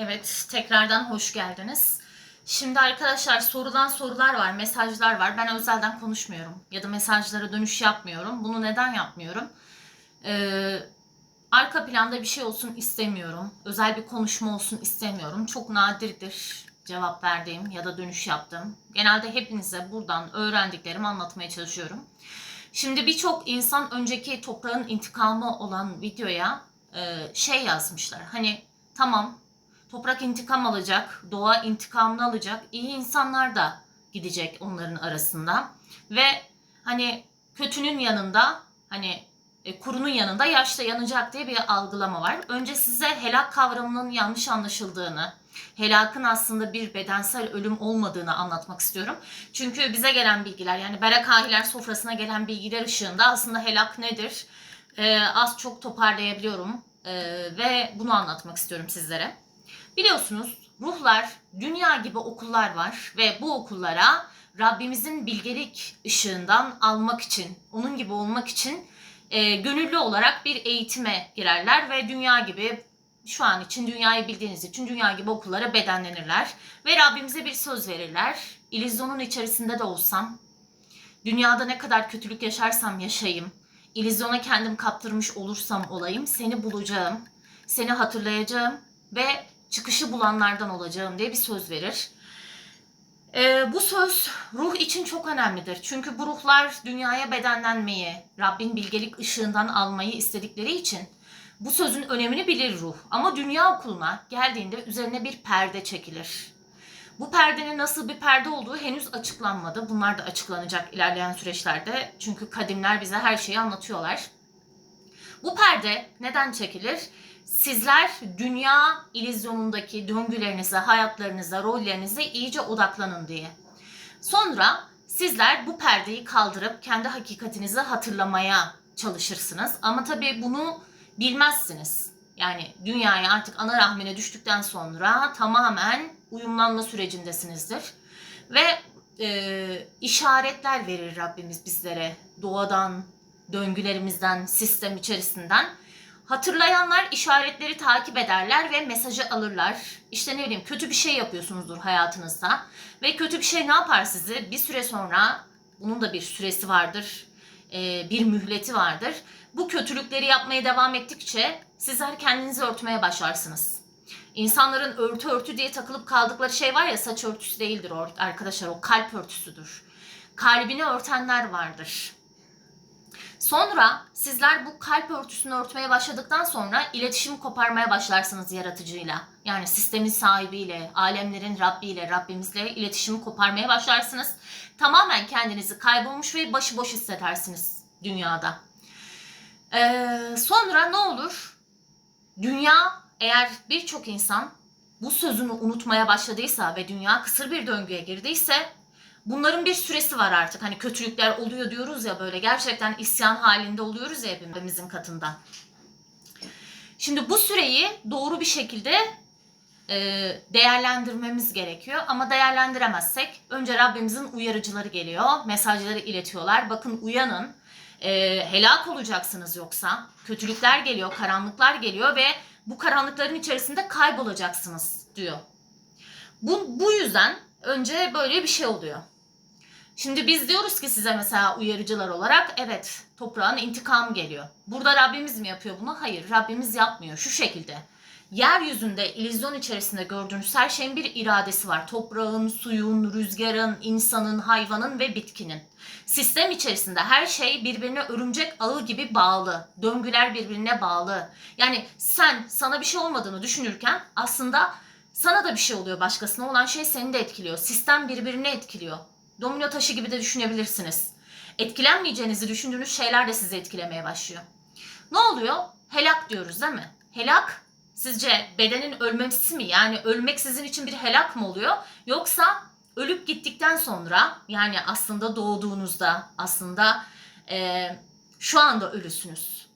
Evet, tekrardan hoş geldiniz. Şimdi arkadaşlar sorulan sorular var, mesajlar var. Ben özelden konuşmuyorum ya da mesajlara dönüş yapmıyorum. Bunu neden yapmıyorum? Ee, arka planda bir şey olsun istemiyorum. Özel bir konuşma olsun istemiyorum. Çok nadirdir cevap verdiğim ya da dönüş yaptığım. Genelde hepinize buradan öğrendiklerimi anlatmaya çalışıyorum. Şimdi birçok insan önceki toprağın intikamı olan videoya e, şey yazmışlar. Hani tamam toprak intikam alacak, doğa intikamını alacak, iyi insanlar da gidecek onların arasında. Ve hani kötünün yanında hani e, kurunun yanında yaş da yanacak diye bir algılama var. Önce size helak kavramının yanlış anlaşıldığını, helakın aslında bir bedensel ölüm olmadığını anlatmak istiyorum. Çünkü bize gelen bilgiler yani Berakahiler sofrasına gelen bilgiler ışığında aslında helak nedir? Ee, az çok toparlayabiliyorum Ee, ve bunu anlatmak istiyorum sizlere. Biliyorsunuz ruhlar, dünya gibi okullar var ve bu okullara Rabbimizin bilgelik ışığından almak için, onun gibi olmak için e, gönüllü olarak bir eğitime girerler ve dünya gibi şu an için dünyayı bildiğiniz için dünya gibi okullara bedenlenirler ve Rabbimize bir söz verirler. İllüzyonun içerisinde de olsam, dünyada ne kadar kötülük yaşarsam yaşayayım, illüzyona kendim kaptırmış olursam olayım, seni bulacağım, seni hatırlayacağım ve çıkışı bulanlardan olacağım diye bir söz verir. Ee, bu söz ruh için çok önemlidir. Çünkü bu ruhlar dünyaya bedenlenmeyi, Rabbin bilgelik ışığından almayı istedikleri için bu sözün önemini bilir ruh. Ama dünya okuluna geldiğinde üzerine bir perde çekilir. Bu perdenin nasıl bir perde olduğu henüz açıklanmadı. Bunlar da açıklanacak ilerleyen süreçlerde. Çünkü kadimler bize her şeyi anlatıyorlar. Bu perde neden çekilir? Sizler dünya ilizyonundaki döngülerinize, hayatlarınıza, rollerinize iyice odaklanın diye. Sonra sizler bu perdeyi kaldırıp kendi hakikatinizi hatırlamaya çalışırsınız. Ama tabii bunu bilmezsiniz. Yani dünyaya artık ana rahmine düştükten sonra tamamen uyumlanma sürecindesinizdir. Ve e, işaretler verir Rabbimiz bizlere doğadan, döngülerimizden, sistem içerisinden. Hatırlayanlar işaretleri takip ederler ve mesajı alırlar. İşte ne bileyim kötü bir şey yapıyorsunuzdur hayatınızda. Ve kötü bir şey ne yapar sizi? Bir süre sonra bunun da bir süresi vardır. e, Bir mühleti vardır. Bu kötülükleri yapmaya devam ettikçe sizler kendinizi örtmeye başlarsınız. İnsanların örtü örtü diye takılıp kaldıkları şey var ya saç örtüsü değildir arkadaşlar o kalp örtüsüdür. Kalbini örtenler vardır. Sonra sizler bu kalp örtüsünü örtmeye başladıktan sonra iletişim koparmaya başlarsınız yaratıcıyla. Yani sistemin sahibiyle, alemlerin Rabbiyle, Rabbimizle iletişimi koparmaya başlarsınız. Tamamen kendinizi kaybolmuş ve başıboş hissedersiniz dünyada. Ee, sonra ne olur? Dünya eğer birçok insan bu sözünü unutmaya başladıysa ve dünya kısır bir döngüye girdiyse bunların bir süresi var artık. Hani kötülükler oluyor diyoruz ya böyle gerçekten isyan halinde oluyoruz ya hepimizin katında. Şimdi bu süreyi doğru bir şekilde e, değerlendirmemiz gerekiyor. Ama değerlendiremezsek önce Rabbimizin uyarıcıları geliyor. Mesajları iletiyorlar. Bakın uyanın. E, helak olacaksınız yoksa. Kötülükler geliyor, karanlıklar geliyor ve bu karanlıkların içerisinde kaybolacaksınız diyor. Bu, bu yüzden önce böyle bir şey oluyor. Şimdi biz diyoruz ki size mesela uyarıcılar olarak evet toprağın intikamı geliyor. Burada Rabbimiz mi yapıyor bunu? Hayır Rabbimiz yapmıyor şu şekilde. Yeryüzünde illüzyon içerisinde gördüğünüz her şeyin bir iradesi var. Toprağın, suyun, rüzgarın, insanın, hayvanın ve bitkinin. Sistem içerisinde her şey birbirine örümcek ağı gibi bağlı. Döngüler birbirine bağlı. Yani sen sana bir şey olmadığını düşünürken aslında sana da bir şey oluyor başkasına olan şey seni de etkiliyor. Sistem birbirini etkiliyor. Domino taşı gibi de düşünebilirsiniz. Etkilenmeyeceğinizi düşündüğünüz şeyler de sizi etkilemeye başlıyor. Ne oluyor? Helak diyoruz değil mi? Helak sizce bedenin ölmesi mi? Yani ölmek sizin için bir helak mı oluyor? Yoksa ölüp gittikten sonra yani aslında doğduğunuzda aslında e, şu anda ölüsünüz.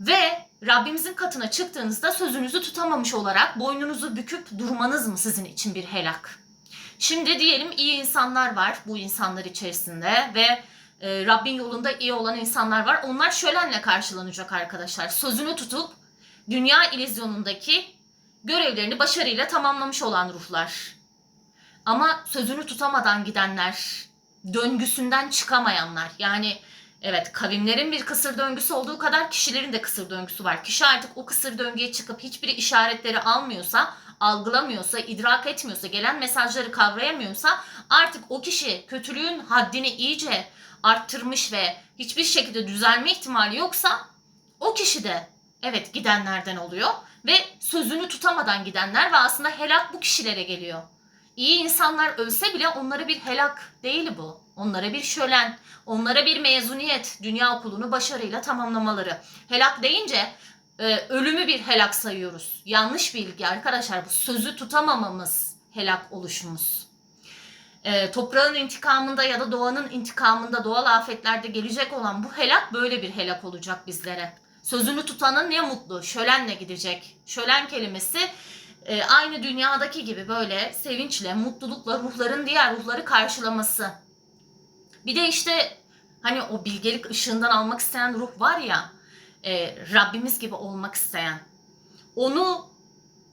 Ve Rabbimizin katına çıktığınızda sözünüzü tutamamış olarak boynunuzu büküp durmanız mı sizin için bir helak? Şimdi diyelim iyi insanlar var bu insanlar içerisinde ve e, Rabbin yolunda iyi olan insanlar var. Onlar şölenle karşılanacak arkadaşlar. Sözünü tutup dünya ilizyonundaki görevlerini başarıyla tamamlamış olan ruhlar. Ama sözünü tutamadan gidenler, döngüsünden çıkamayanlar. Yani evet kavimlerin bir kısır döngüsü olduğu kadar kişilerin de kısır döngüsü var. Kişi artık o kısır döngüye çıkıp hiçbir işaretleri almıyorsa, algılamıyorsa, idrak etmiyorsa, gelen mesajları kavrayamıyorsa artık o kişi kötülüğün haddini iyice arttırmış ve hiçbir şekilde düzelme ihtimali yoksa o kişi de evet gidenlerden oluyor ve sözünü tutamadan gidenler ve aslında helak bu kişilere geliyor. İyi insanlar ölse bile onlara bir helak değil bu. Onlara bir şölen, onlara bir mezuniyet, dünya okulunu başarıyla tamamlamaları. Helak deyince e, ölümü bir helak sayıyoruz. Yanlış bilgi arkadaşlar bu sözü tutamamamız helak oluşumuz. E, toprağın intikamında ya da doğanın intikamında doğal afetlerde gelecek olan bu helak böyle bir helak olacak bizlere. Sözünü tutanın ne mutlu, şölenle gidecek. Şölen kelimesi e, aynı dünyadaki gibi böyle sevinçle, mutlulukla ruhların diğer ruhları karşılaması. Bir de işte hani o bilgelik ışığından almak isteyen ruh var ya, e, Rabbimiz gibi olmak isteyen. Onu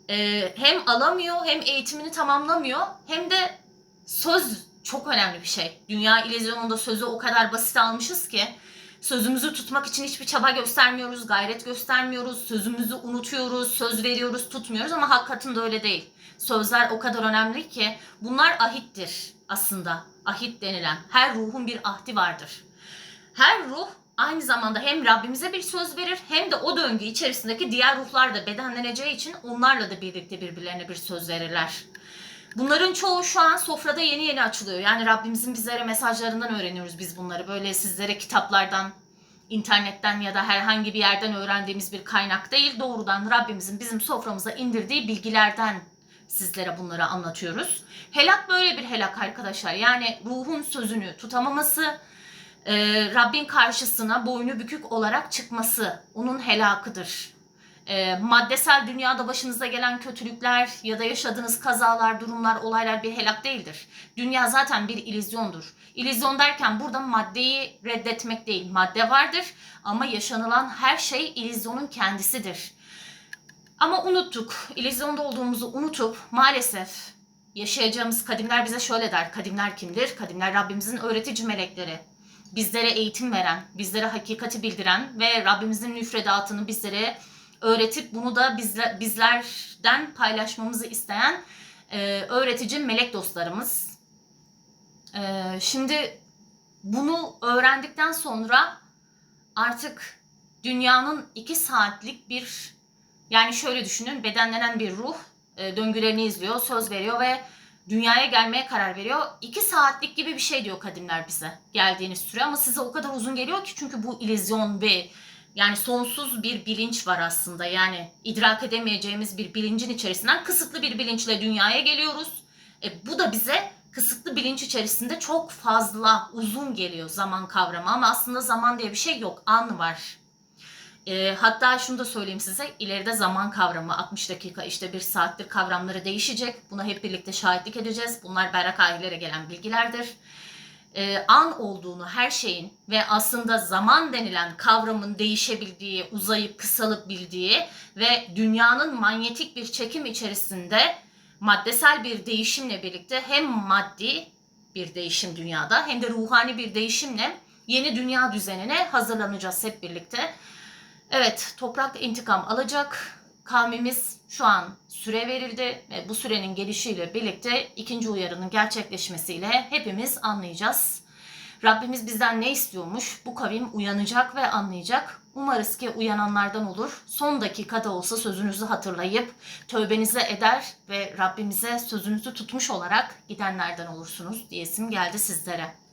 e, hem alamıyor hem eğitimini tamamlamıyor hem de söz çok önemli bir şey. Dünya illüzyonunda sözü o kadar basit almışız ki sözümüzü tutmak için hiçbir çaba göstermiyoruz, gayret göstermiyoruz, sözümüzü unutuyoruz, söz veriyoruz, tutmuyoruz ama hakikaten de öyle değil. Sözler o kadar önemli ki bunlar ahittir aslında. Ahit denilen her ruhun bir ahdi vardır. Her ruh aynı zamanda hem Rabbimize bir söz verir hem de o döngü içerisindeki diğer ruhlar da bedenleneceği için onlarla da birlikte birbirlerine bir söz verirler. Bunların çoğu şu an sofrada yeni yeni açılıyor. Yani Rabbimizin bizlere mesajlarından öğreniyoruz biz bunları. Böyle sizlere kitaplardan, internetten ya da herhangi bir yerden öğrendiğimiz bir kaynak değil. Doğrudan Rabbimizin bizim soframıza indirdiği bilgilerden sizlere bunları anlatıyoruz. Helak böyle bir helak arkadaşlar. Yani ruhun sözünü tutamaması, e, Rabbin karşısına boynu bükük olarak çıkması onun helakıdır e, maddesel dünyada başınıza gelen kötülükler ya da yaşadığınız kazalar, durumlar, olaylar bir helak değildir. Dünya zaten bir ilizyondur. İllüzyon derken burada maddeyi reddetmek değil. Madde vardır ama yaşanılan her şey illüzyonun kendisidir. Ama unuttuk. İllüzyonda olduğumuzu unutup maalesef yaşayacağımız kadimler bize şöyle der. Kadimler kimdir? Kadimler Rabbimizin öğretici melekleri. Bizlere eğitim veren, bizlere hakikati bildiren ve Rabbimizin müfredatını bizlere öğretip bunu da bizler, bizlerden paylaşmamızı isteyen e, öğretici melek dostlarımız. E, şimdi bunu öğrendikten sonra artık dünyanın iki saatlik bir yani şöyle düşünün bedenlenen bir ruh e, döngülerini izliyor, söz veriyor ve dünyaya gelmeye karar veriyor. İki saatlik gibi bir şey diyor kadimler bize geldiğiniz süre ama size o kadar uzun geliyor ki çünkü bu ilizyon ve yani sonsuz bir bilinç var aslında. Yani idrak edemeyeceğimiz bir bilincin içerisinden kısıtlı bir bilinçle dünyaya geliyoruz. E, bu da bize kısıtlı bilinç içerisinde çok fazla uzun geliyor zaman kavramı ama aslında zaman diye bir şey yok. An var. E, hatta şunu da söyleyeyim size ileride zaman kavramı 60 dakika işte bir saattir kavramları değişecek. Buna hep birlikte şahitlik edeceğiz. Bunlar berrak ailelere gelen bilgilerdir e, an olduğunu her şeyin ve aslında zaman denilen kavramın değişebildiği, uzayıp kısalıp bildiği ve dünyanın manyetik bir çekim içerisinde maddesel bir değişimle birlikte hem maddi bir değişim dünyada hem de ruhani bir değişimle yeni dünya düzenine hazırlanacağız hep birlikte. Evet, toprak intikam alacak. Kavmimiz şu an süre verildi ve bu sürenin gelişiyle birlikte ikinci uyarının gerçekleşmesiyle hepimiz anlayacağız. Rabbimiz bizden ne istiyormuş? Bu kavim uyanacak ve anlayacak. Umarız ki uyananlardan olur. Son dakikada olsa sözünüzü hatırlayıp tövbenize eder ve Rabbimize sözünüzü tutmuş olarak gidenlerden olursunuz diyesim geldi sizlere.